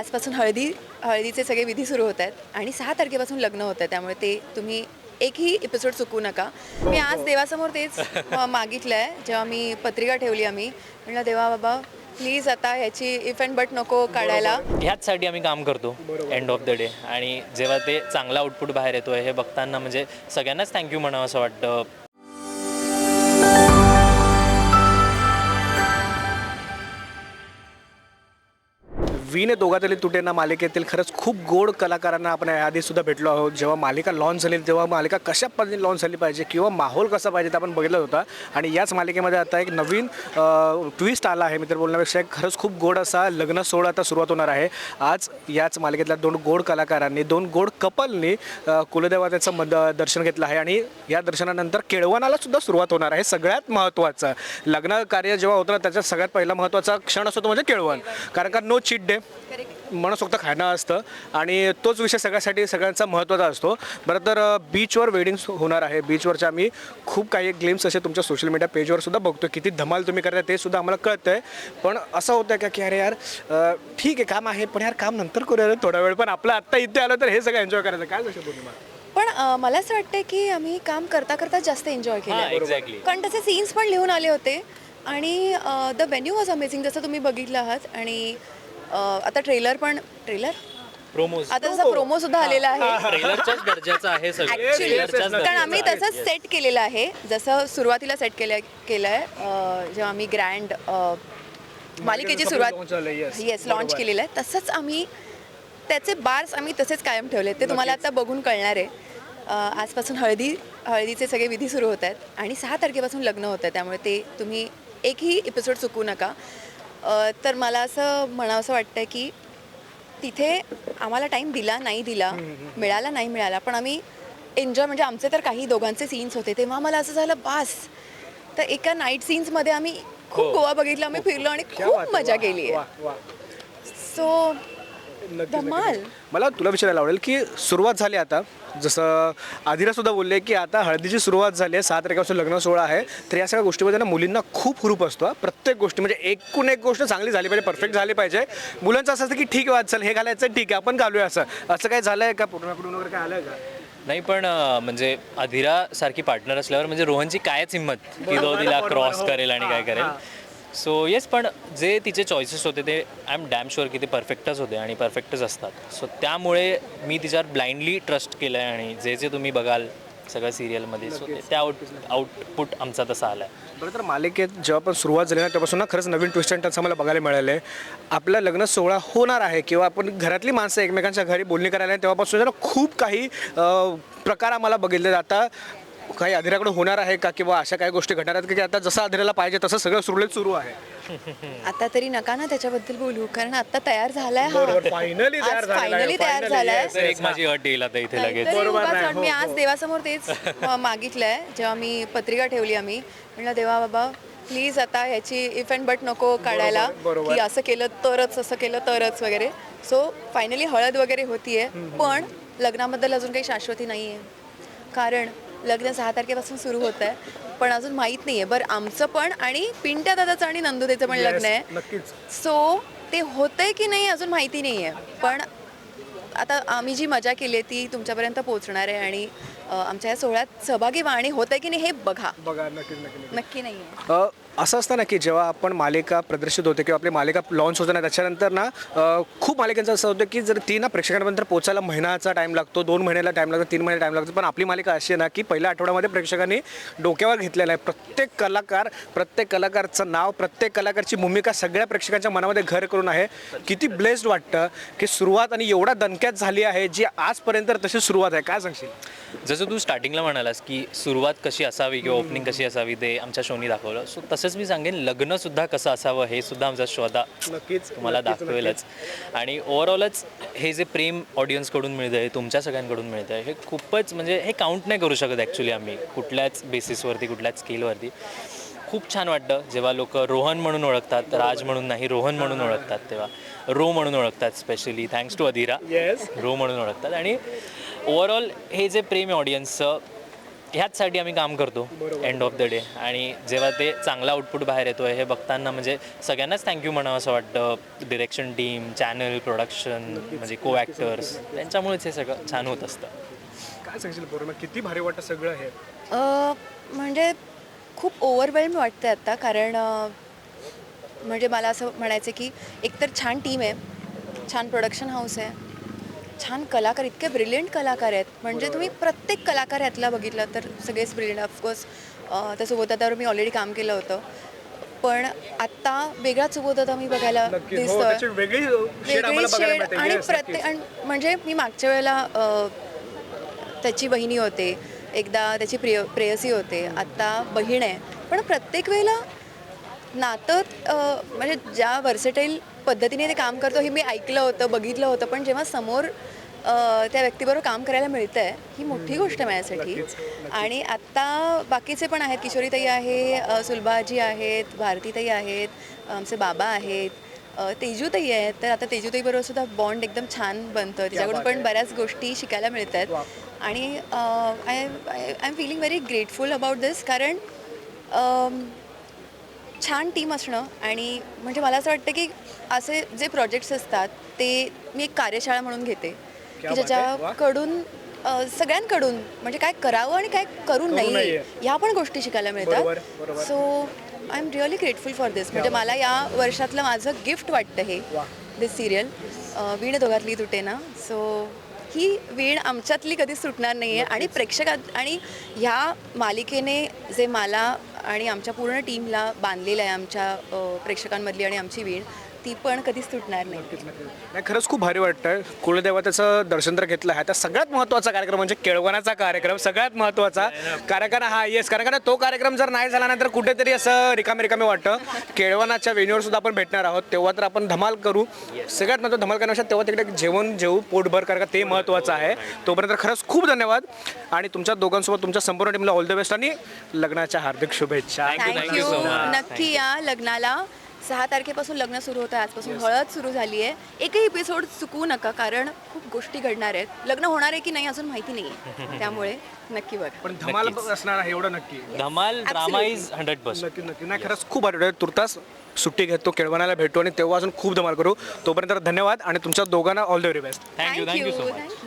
आजपासून हळदी हळदीचे सगळे विधी सुरू होत आहेत आणि सहा तारखेपासून लग्न होतं आहे त्यामुळे ते तुम्ही एकही एपिसोड चुकवू नका. मी आज देवासमोर तेच मागितलं आहे जेव्हा मी पत्रिका ठेवली आम्ही म्हणलं देवा बाबा प्लीज आता ह्याची इफ अँड बट नको काढायला. ह्याचसाठी आम्ही काम करतो एंड ऑफ द डे आणि जेव्हा ते चांगला आउटपुट बाहेर येतो हे बघताना म्हणजे सगळ्यांनाच थँक्यू म्हणावं असं वाटतं. वीने दोघातली तुटेना मालिकेतील खरंच खूप गोड कलाकारांना आपण याआधीसुद्धा भेटलो आहोत. जेव्हा मालिका लॉन्च झाली तेव्हा मालिका कशा पद्धतीने लॉन्च झाली पाहिजे किंवा माहोल कसा पाहिजे ते आपण बघितलं होता. आणि याच मालिकेमध्ये आता एक नवीन ट्विस्ट आला आहे मित्र बोलण्यापेक्षा. एक खरंच खूप गोड असा लग्न सोहळा आता सुरुवात होणार आहे. आज याच मालिकेतल्या दोन गोड कलाकारांनी दोन गोड कपलनी कुलदेवतेचं मद दर्शन घेतलं आहे. आणि या दर्शनानंतर केळवणाला सुद्धा सुरुवात होणार आहे. सगळ्यात महत्त्वाचं लग्न कार्य जेव्हा होतं ना सगळ्यात पहिला महत्त्वाचा क्षण असतो तो म्हणजे केळवण. कारण का नो चीट डे मनसोक्त खाणं असतं. आणि तोच विषय सगळ्यासाठी सगळ्यांचा महत्त्वाचा असतो. बरं तर बीचवर वेडिंग होणार आहे. बीचवरच्या आम्ही खूप काही ग्लिम्स असे तुमच्या सोशल मीडिया पेजवर सुद्धा बघतो किती धमाल तुम्ही करताय ते सुद्धा आम्हाला कळतं आहे पण असं होतं का की अरे यार ठीक आहे काम आहे. पण यार काम नंतर करूया थोडा वेळ. पण आपलं आत्ता इथे आलं तर हे सगळं एन्जॉय करायचं. काय गोष्ट पूर्णिमा? पण मला असं वाटतं की आम्ही काम करता करता जास्त एन्जॉय हां केलं एक्झॅक्टली कारण तसे सीन्स पण लिहून आले होते. आणि द व्हेन्यू वॉज अमेझिंग जसं तुम्ही बघितलं आहात. आणि आता ट्रेलर पण ट्रेलर? प्रोमोज आता जसा प्रोमो सुद्धा आलेला आहे. ट्रेलरच्याच दर्जाचं आहे सगळं. कारण आम्ही आहे. तसंच सेट केलेलं आहे. जसं सुरुवातीला सेट केलं केलं आहे जेव्हा आम्ही ग्रँड मालिकेची launch सुरुवात yes. येस लॉन्च केलेलं आहे. तसंच आम्ही त्याचे बार्स आम्ही तसेच कायम ठेवले ते तुम्हाला आता बघून कळणार आहे. अं, आजपासून हळदी हळदीचे सगळे विधी सुरू होत आहेत. आणि सहा तारखेपासून लग्न होतं आहे त्यामुळे ते तुम्ही एकही एपिसोड चुकवू नका. तर मला असं म्हणावंसं वाटतं की तिथे आम्हाला टाईम दिला नाही दिला मिळाला नाही मिळाला पण आम्ही एन्जॉय म्हणजे आमचे तर काही दोघांचे सीन्स होते तेव्हा मला असं झालं बास तर एका नाईट सीन्समध्ये आम्ही खूप हो. गोवा बघितलं आम्ही फिरलो आणि खूप मजा केली आहे. सो धमाल. नक्कीच. मला तुला विचारायला आवडेल की सुरुवात झाली आता जसं आधीरा सुद्धा बोलले की आता हळदीची सुरुवात झाली आहे सात तारखेपासून लग्न सोहळा आहे तर या सगळ्या गोष्टीमध्ये ना मुलींना खूप हुरूप असतो हा. प्रत्येक गोष्टी म्हणजे एकूण एक गोष्ट चांगली झाली पाहिजे परफेक्ट झाली पाहिजे. मुलांचं असं असतं की ठीक आहे वाद चल हे घालायचं ठीक आहे आपण घालूया असं. असं काय झालं आहे का? पूर्णाकडून वगैरे काय आलं का? नाही नाही पण अं, म्हणजे अधिरा सारखी पार्टनर असल्यावर म्हणजे रोहनची कायच हिंमत की तो तिला क्रॉस करेल आणि काय करेल. सो येस पण जे तिचे चॉईसेस होते ते आय एम डॅम शुअर की ते परफेक्टच होते आणि परफेक्टच असतात. सो त्यामुळे मी तिच्यावर ब्लाइंडली ट्रस्ट केलं आहे आणि जे जे तुम्ही बघाल सगळ्या सिरियलमध्ये सो त्या आउट आउटपुट आमचा तसा आला आहे बरं तर मालिकेत जेव्हा पण सुरुवात झाली ना तेव्हापासून ना खरंच नवीन ट्विस्ट अँड टर्न्स आम्हाला बघायला मिळाले. आपलं लग्न सोहळा होणार आहे किंवा आपण घरातली माणसं एकमेकांच्या घरी बोलणी करायला तेव्हापासून जरा खूप काही प्रकार आम्हाला बघितले आता काही अधिराकडे होणार आहे का? किंवा अशा काही गोष्टी घडणार आहेत की? आता जसं अधिराला पाहिजे तसं सगळं सुरळीत सुरू आहे. आता तरी नका ना त्याच्याबद्दल बोलू कारण आता तयार झालाय हा. तयार झालेला आहे, फायनली तयार finally, झालाय. yes. तर एक माझी अट येईल आता इथे लगेच. बरोबर उगाच नाही, वाट- मी हो, आज हो. देवासमोर तेच म- मागितलंय. जेव्हा मी पत्रिका ठेवली आम्ही म्हणलं देवा बाबा प्लीज आता ह्याची इफ अँड बट नको काढायला. बरोबर. की असं केलं तरच असं केलं तरच वगैरे. सो फायनली हळद वगैरे होतीये पण लग्नाबद्दल अजून काही शाश्वती नाहीये. कारण लग्न सहा तारखेपासून सुरू होत आहे. पण अजून माहीत नाहीये. बरं आमचं पण आणि पिंट्या दादाचं आणि नंदुदेचं पण लग्न आहे. नक्कीच. सो ते होतंय की नाही अजून माहिती नाही आहे पण आता आम्ही जी मजा केली आहे ती तुमच्यापर्यंत पोहोचणार आहे आणि अ, आमच्या या सोहळ्यात सहभागी व्हा आणि होतंय की नाही हे बघा. बघा नक्कीच नक्की नक्की नाही आहे अ, असं असतं ना की जेव्हा आपण मालिका प्रदर्शित होते किंवा आपली मालिका लॉन्च होते ना त्याच्यानंतर ना खूप मालिकांचं असं होतं की जर ती ना प्रेक्षकांपर्यंत पोचायला महिन्याचा टाईम लागतो दोन महिन्याला टाईम लागतो तीन महिने टाईम लागतो. पण आपली मालिका अशी आहे ना की पहिल्या आठवड्यामध्ये प्रेक्षकांनी डोक्यावर घेतलेलं आहे. प्रत्येक कलाकार प्रत्येक कलाकारचं नाव प्रत्येक कलाकारची भूमिका सगळ्या प्रेक्षकांच्या मनामध्ये घर करून आहे. किती ब्लेस्ड वाटतं की सुरुवात आणि एवढा दणक्यात झाली आहे जी आजपर्यंत तशी सुरुवात आहे. काय सांगशील? जसं तू स्टार्टिंगला म्हणालास की सुरुवात कशी असावी किंवा ओपनिंग कशी असावी ते आमच्या शोनी दाखवलं. सो तसंच मी सांगेन लग्न सुद्धा कसं असावं हे सुद्धा आमचा शो आता नक्कीच तुम्हाला दाखवेलच. आणि ओव्हरऑलच हे जे प्रेम ऑडियन्सकडून मिळतं आहे तुमच्या सगळ्यांकडून मिळतं आहे हे खूपच म्हणजे हे काउंट नाही करू शकत ॲक्च्युली आम्ही कुठल्याच बेसिसवरती कुठल्याच स्केलवरती खूप छान वाटतं जेव्हा लोक रोहन म्हणून ओळखतात राज म्हणून नाही रोहन म्हणून ओळखतात तेव्हा. रो म्हणून ओळखतात स्पेशली थँक्स टू अधीरा. रो म्हणून ओळखतात. आणि ओव्हरऑल हे जे प्रेम ऑडियन्सचं ह्याचसाठी आम्ही काम करतो एंड ऑफ द डे आणि जेव्हा ते चांगला आउटपुट बाहेर येतो आहे हे बघताना म्हणजे सगळ्यांनाच थँक्यू म्हणावं असं वाटतं. डिरेक्शन टीम चॅनल प्रोडक्शन म्हणजे को ॲक्टर्स त्यांच्यामुळेच हे सगळं छान होत असतं. काय सांगशील पूर्ण किती भारी वाटतं सगळं हे? अ, म्हणजे खूप ओव्हरवेल्म वाटतं आता कारण म्हणजे मला असं म्हणायचं की एकतर छान टीम आहे छान प्रोडक्शन हाऊस आहे. छान कलाकार इतके ब्रिलियंट कलाकार आहेत. म्हणजे तुम्ही प्रत्येक कलाकार यातला बघितलं तर सगळेच ब्रिलियंट ऑफकोर्स त्या सुबोधातावर मी ऑलरेडी काम केलं होतं. पण आत्ता वेगळाच सुबोधाता मी बघायला हो दिसतोय. वेगळी शेड वेगळी आणि प्रत्येक म्हणजे मी मागच्या वेळेला त्याची बहिणी होते. एकदा त्याची प्रिय प्रेयसी होते. आत्ता बहीण आहे. पण प्रत्येक वेळेला नातं म्हणजे ज्या वर्सेटाईल पद्धतीने ते काम करतो हे मी ऐकलं होतं बघितलं होतं पण जेव्हा समोर अ, त्या व्यक्तीबरोबर काम करायला मिळतं आहे ही मोठी गोष्ट आहे माझ्यासाठी आणि आत्ता बाकीचे पण आहेत किशोरीताई आहे अ, सुलभाजी आहेत भारतीताई आहेत आमचे बाबा आहेत अ, तेजूताई आहेत. तर आता तेजूताईबरोबर सुद्धा बॉन्ड एकदम छान बनतं तिच्याकडून पण बऱ्याच गोष्टी शिकायला मिळत आहेत आणि I I'm feeling very grateful about this कारण अम, छान टीम असणं आणि म्हणजे मला असं वाटतं की असे जे प्रोजेक्ट्स असतात ते मी एक कार्यशाळा म्हणून घेते. की ज्याच्याकडून अ, सगळ्यांकडून म्हणजे काय करावं आणि काय करू नये नये. ह्या पण गोष्टी शिकायला बरोबर, मिळतात. बरोबर. So I'm really grateful for this म्हणजे मला या वर्षातलं माझं गिफ्ट वाटतं हे वा. दिस सिरियल वीण दोघातली तुटे ना. सो ही वीण आमच्यातली कधीच सुटणार नाही आहे आणि प्रेक्षकात आणि ह्या मालिकेने जे मला आणि आमच्या पूर्ण टीमला बांधलेलं आहे आमच्या प्रेक्षकांमधली आणि आमची वीण. ती पण कधीच तुटणार नाही. नाही खरंच खूप भारी वाटतं कुलदेवतेचं दर्शन तर घेतलं आहे. आता सगळ्यात महत्त्वाचा कार्यक्रम म्हणजे केळवणाचा कार्यक्रम. सगळ्यात महत्त्वाचा कारण हा येस कारण तो कार्यक्रम जर नाही झाला ना तर कुठेतरी असं रिकामे रिकामे वाटतं. केळवणाच्या वेन्यूवर सुद्धा आपण भेटणार आहोत. तेव्हा तर आपण धमाल करू. सगळ्यात महत्त्वाचं धमाल करण्यापेक्षा तेव्हा तिकडे जेवण जेवू पोटभर कारण का ते महत्त्वाचं आहे. तोपर्यंत खरंच खूप धन्यवाद. आणि तुमच्या दोघांसोबत तुमच्या संपूर्ण टीमला ऑल द बेस्ट आणि लग्नाच्या हार्दिक शुभेच्छा. थँक्यू. नक्की या लग्नाला सहा तारखेपासून लग्न सुरू होतं आजपासून हळद सुरू झाली आहे एकही एपिसोड चुकवू नका कारण खूप गोष्टी घडणार आहेत. लग्न होणार आहे की नाही अजून माहिती नाही आहे त्यामुळे नक्की बघा. पण धमाल असणार आहे एवढं नक्की. धमाल ड्रामा इज हंड्रेड पर्सेंट नक्की नक्की. नाही खरंच खूप वाटतं. तुर्तास सुट्टी घेतो केळवणाला भेटू आणि तेव्हा अजून खूप धमाल करू. तोपर्यंत धन्यवाद आणि तुमच्या दोघांना all the very best thank you thank you so much